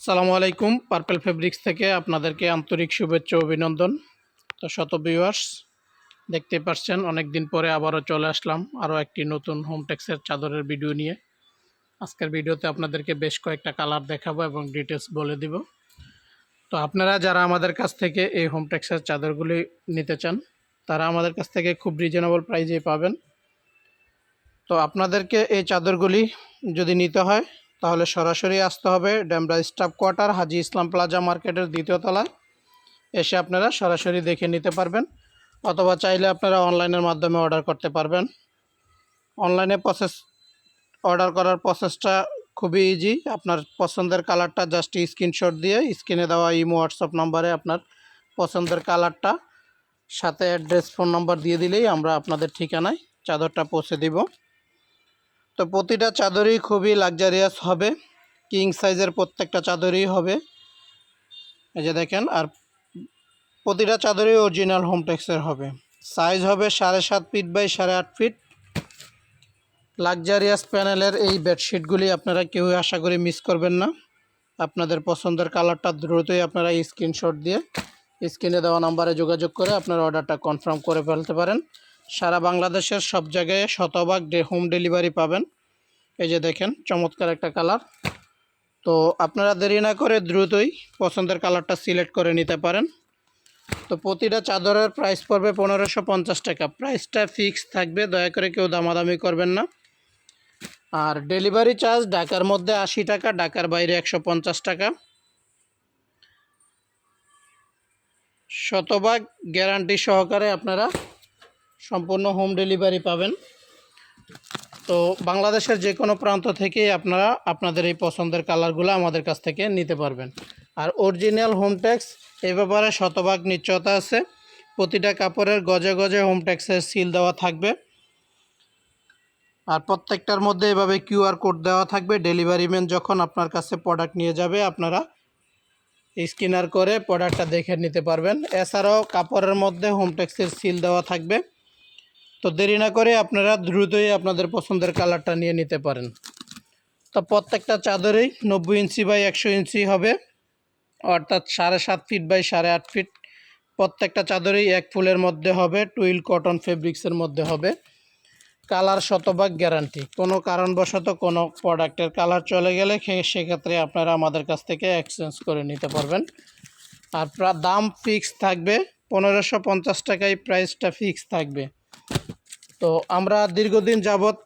আসসালামু আলাইকুম। Purple fabrics থেকে আপনাদেরকে আন্তরিক শুভেচ্ছা, অভিনন্দন। তো শত ভিউয়ার্স দেখতে পাচ্ছেন অনেক দিন পরে আবারও চলে আসলাম আরও একটি নতুন হোম টেক্সের চাদরের ভিডিও নিয়ে। আজকের ভিডিওতে আপনাদেরকে বেশ কয়েকটা কালার দেখাবো এবং ডিটেলস বলে দিব। তো আপনারা যারা আমাদের কাছ থেকে এই হোম টেক্সের চাদরগুলি নিতে চান, তারা আমাদের কাছ থেকে খুব রিজনেবল প্রাইজে পাবেন। তো আপনাদেরকে এই চাদরগুলি যদি নিতে হয় তাহলে সরাসরি আসতে হবে Demra staff quarter Haji Islam plaza মার্কেটের দ্বিতীয় তলায়। এসে আপনারা সরাসরি দেখে নিতে পারবেন অথবা চাইলে আপনারা অনলাইনের মাধ্যমে অর্ডার করতে পারবেন। অনলাইনে প্রসেস, অর্ডার করার প্রসেসটা খুবই ইজি আপনার পছন্দের কালারটা জাস্ট স্ক্রিনশট দিয়ে স্ক্রিনে দেওয়া ইমো, হোয়াটসঅ্যাপ নাম্বারে আপনার পছন্দের কালারটা, সাথে অ্যাড্রেস, ফোন নাম্বার দিয়ে দিলেই আমরা আপনাদের ঠিকানায় চাদরটা পৌঁছে দিব। তো প্রতিটা চাদরই খুবই লাক্সারিয়াস হবে। কিং সাইজের প্রত্যেকটা চাদরই হবে। এই যে দেখেন, আর প্রতিটা চাদরই অরিজিনাল হোমটেক্সের হবে। সাইজ হবে সাড়ে সাত ফিট বাই সাড়ে আট ফিট লাক্সারিয়াস প্যানেলের এই বেডশিটগুলি আপনারা কেউ আশা করি মিস করবেন না। আপনাদের পছন্দের কালারটা দ্রুতই আপনারা স্ক্রিনশট দিয়ে স্ক্রিনে দেওয়া নাম্বারে যোগাযোগ করে আপনার অর্ডারটা কনফার্ম করে ফেলতে পারেন। সারা বাংলাদেশের সব জায়গায় শতভাগ হোম ডেলিভারি পাবেন। এই যে দেখেন, চমৎকার একটা কালার। তো আপনারা দেরি না করে দ্রুতই পছন্দের কালারটা সিলেক্ট করে নিতে পারেন। তো প্রতিটা চাদরের প্রাইস পড়বে পনেরোশো পঞ্চাশ টাকা। প্রাইসটা ফিক্স থাকবে, দয়া করে কেউ দামাদামি করবেন না। আর ডেলিভারি চার্জ ঢাকার মধ্যে আশি টাকা, ঢাকার বাইরে একশো পঞ্চাশ টাকা। শতভাগ গ্যারান্টি সহকারে আপনারা সম্পূর্ণ হোম ডেলিভারি পাবেন। তো বাংলাদেশের যে কোনো প্রান্ত থেকেই আপনারা আপনাদের এই পছন্দের কালারগুলো আমাদের কাছ থেকে নিতে পারবেন। আর অরিজিনাল হোম ট্যাক্স এ ব্যাপারে শতভাগ নিশ্চয়তা আছে। প্রতিটা কাপড়ের গজে গজে হোম ট্যাক্সের সিল দেওয়া থাকবে। আর প্রত্যেকটার মধ্যে এভাবে কিউআর কোড দেওয়া থাকবে। ডেলিভারি ম্যান যখন আপনার কাছে প্রোডাক্ট নিয়ে যাবে, আপনারা স্ক্যানার করে প্রোডাক্টটা দেখে নিতে পারবেন। এছাড়াও কাপড়ের মধ্যে হোম ট্যাক্সের সিল দেওয়া থাকবে। তো দেরি না করে আপনারা দ্রুতই আপনাদের পছন্দের কালারটা নিয়ে নিতে পারেন। তো প্রত্যেকটা চাদরেই নব্বই ইঞ্চি বাই একশো ইঞ্চি হবে, অর্থাৎ সাড়ে সাত ফিট বাই সাড়ে আট ফিট। প্রত্যেকটা চাদরেই এক ফুলের মধ্যে হবে, টুইল কটন ফেব্রিক্সের মধ্যে হবে। কালার শতভাগ গ্যারান্টি। কোনো কারণবশত কোনো প্রোডাক্টের কালার চলে গেলে সেক্ষেত্রে আপনারা আমাদের কাছ থেকে এক্সচেঞ্জ করে নিতে পারবেন। আর দাম ফিক্স থাকবে, পনেরোশো পঞ্চাশ টাকায় প্রাইসটা ফিক্স থাকবে। তো আমরা দীর্ঘদিন যাবৎ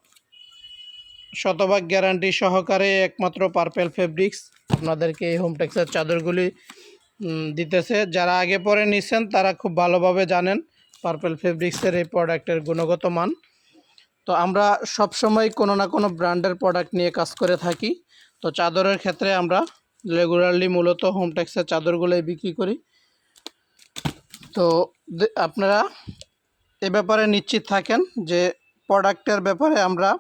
শতভাগ গ্যারান্টি সহকারে একমাত্র পার্পেল ফেব্রিক্স আপনাদেরকে এই হোমটেক্সের চাদরগুলি দিতেছে। যারা আগে পরে নিছেন, তারা খুব ভালোভাবে জানেন পার্পেল ফেব্রিক্সের এই প্রোডাক্টের গুণগত মান। তো আমরা সব সময় কোনো না কোনো ব্র্যান্ডের প্রোডাক্ট নিয়ে কাজ করে থাকি। তো চাদরের ক্ষেত্রে আমরা রেগুলারলি মূলত হোমটেক্সের চাদরগুলোই বিক্রি করি। তো আপনারা এ ব্যাপারে নিশ্চিত থাকেন যে প্রোডাক্টের ব্যাপারে আমরা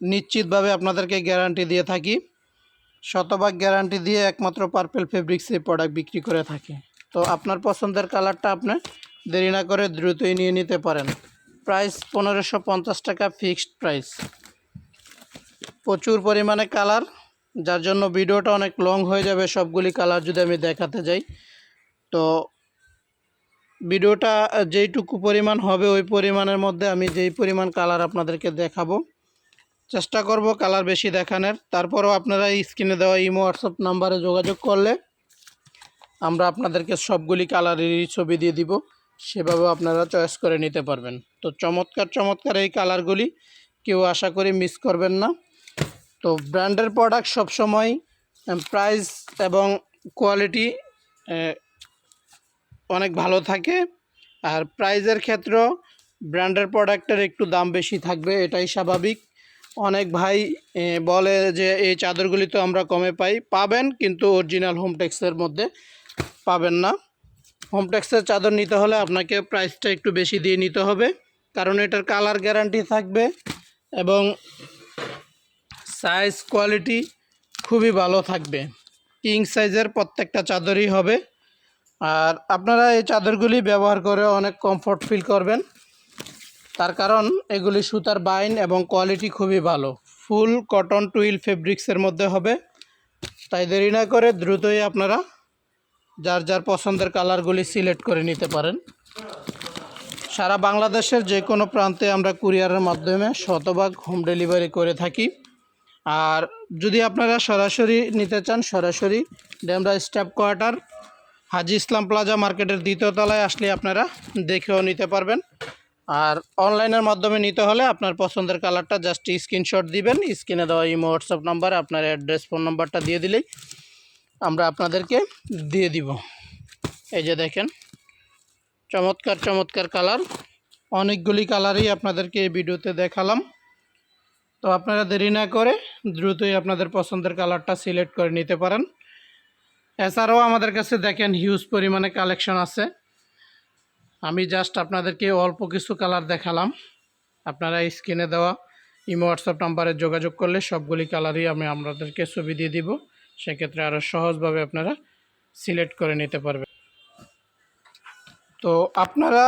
নিশ্চিতভাবে আপনাদেরকে গ্যারান্টি দিয়ে থাকি। শতভাগ গ্যারান্টি দিয়ে একমাত্র পার্পেল ফেব্রিক্স এই প্রোডাক্ট বিক্রি করে থাকি। তো আপনার পছন্দের কালারটা আপনি দেরি না করে দ্রুতই নিয়ে নিতে পারেন। প্রাইস পনেরোশো পঞ্চাশ টাকা ফিক্সড প্রাইস। প্রচুর পরিমাণে কালার, যার জন্য ভিডিওটা অনেক লং হয়ে যাবে। সবগুলি কালার যদি আমি দেখাতে যাই, তো ভিডিওটা যেইটুকু পরিমাণ হবে ওই পরিমাণের মধ্যে আমি যেই পরিমাণ কালার আপনাদেরকে দেখাবো। চেষ্টা করব কালার বেশি দেখানোর। তারপরেও আপনারা স্ক্রিনে দেওয়া ইমো হোয়াটসঅ্যাপ নাম্বারে যোগাযোগ করলে আমরা আপনাদেরকে সবগুলি কালারেরই ছবি দিয়ে দিব। সেভাবেও আপনারা চয়েস করে নিতে পারবেন। তো চমৎকার চমৎকার এই কালারগুলি কেউ আশা করি মিস করবেন না। তো ব্র্যান্ডের প্রোডাক্ট সবসময় প্রাইস এবং কোয়ালিটি অনেক ভালো থাকে। আর প্রাইজের ক্ষেত্রেও ব্র্যান্ডের প্রোডাক্টের একটু দাম বেশি থাকবে, এটাই স্বাভাবিক। অনেক ভাই বলে যে এই চাদরগুলি তো আমরা কমে পাই, পাবেন কিন্তু অরিজিনাল হোমটেক্সের মধ্যে পাবেন না। হোমটেক্সের চাদর নিতে হলে আপনাকে প্রাইসটা একটু বেশি দিয়ে নিতে হবে, কারণ এটার কালার গ্যারান্টি থাকবে এবং সাইজ কোয়ালিটি খুবই ভালো থাকবে। কিং সাইজের প্রত্যেকটা চাদরই হবে। আর আপনারা এই চাদরগুলি ব্যবহার করে অনেক কমফোর্ট ফিল করবেন। তার কারণ এগুলি সুতার বাইন এবং কোয়ালিটি খুবই ভালো। ফুল কটন টুইল ফেব্রিক্সের মধ্যে হবে। তাই দেরি না করে দ্রুতই আপনারা যার যার পছন্দের কালারগুলি সিলেক্ট করে নিতে পারেন। সারা বাংলাদেশের যে কোনো প্রান্তে আমরা কুরিয়ারের মাধ্যমে শতভাগ হোম ডেলিভারি করে থাকি। আর যদি আপনারা সরাসরি নিতে চান, সরাসরি Demra staff quarter Haji Islam plaza মার্কেটের দ্বিতীয় তলায় আসলে আপনারা দেখেও নিতে পারবেন। আর অনলাইনের মাধ্যমে নিতে হলে আপনার পছন্দের কালারটা জাস্ট স্ক্রিনশট দিবেন। স্ক্রিনে দেওয়া ইমো হোয়াটসঅ্যাপ নাম্বারে আপনার অ্যাড্রেস, ফোন নাম্বারটা দিয়ে দিলেই আমরা আপনাদেরকে দিয়ে দিব। এই যে দেখেন, চমৎকার চমৎকার কালার। অনেকগুলি কালারই আপনাদেরকে এই ভিডিওতে দেখালাম। তো আপনারা দেরি না করে দ্রুতই আপনাদের পছন্দের কালারটা সিলেক্ট করে নিতে পারেন। এছাড়াও আমাদের কাছে দেখেন হিউজ পরিমাণে কালেকশন আছে। আমি জাস্ট আপনাদেরকে অল্প কিছু কালার দেখালাম। আপনারা স্ক্রিনে দেওয়া ইমো হোয়াটসঅ্যাপ নাম্বারে যোগাযোগ করলে সবগুলি কালারই আমি আপনাদেরকে ছবি দিয়ে দিব। সেক্ষেত্রে আরও সহজভাবে আপনারা সিলেক্ট করে নিতে পারবেন। তো আপনারা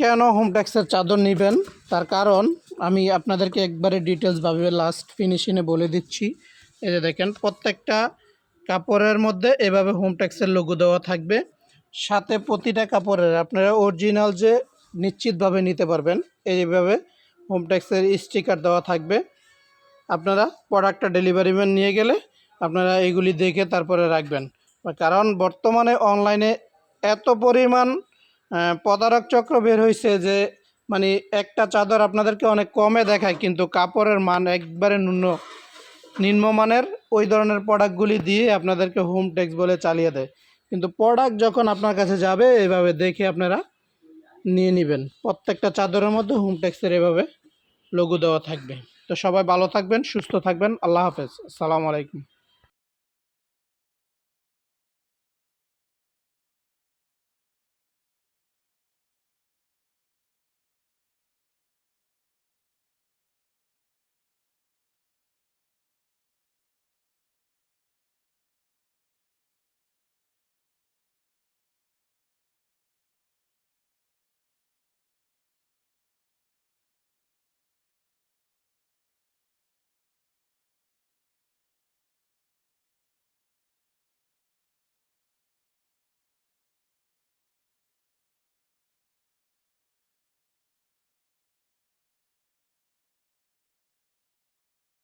কেন হোম ট্যাক্সের চাদর নেবেন? তার কারণ আমি আপনাদেরকে একবারে ডিটেলসভাবে লাস্ট ফিনিশিংয়ে বলে দিচ্ছি। এই যে দেখেন, প্রত্যেকটা কাপড়ের মধ্যে এভাবে হোম ট্যাক্সের লোগো দেওয়া থাকবে। সাথে প্রতিটা কাপড়ের আপনারা অরিজিনাল যে নিশ্চিতভাবে নিতে পারবেন এইভাবে হোম ট্যাক্সের স্টিকার দেওয়া থাকবে। আপনারা প্রোডাক্টটা ডেলিভারি ম্যান নিয়ে গেলে আপনারা এগুলি দেখে তারপরে রাখবেন। কারণ বর্তমানে অনলাইনে এত পরিমাণ প্রতারক চক্র বের হয়েছে যে মানে একটা চাদর আপনাদেরকে অনেক কমে দেখায়, কিন্তু কাপড়ের মান একবারে ন্যূন নিম্নমানের ওই ধরনের প্রোডাক্টগুলি দিয়ে আপনাদেরকে হোম ট্যাক্স বলে চালিয়ে দেয়। কিন্তু প্রোডাক্ট যখন আপনার কাছে যাবে, এভাবে দেখে আপনারা নিয়ে নেবেন। প্রত্যেকটা চাদরের মধ্যে হোম ট্যাক্সের এভাবে লঘু দেওয়া থাকবে। তো সবাই ভালো থাকবেন, সুস্থ থাকবেন। আল্লাহ হাফেজ। আসসালামু আলাইকুম।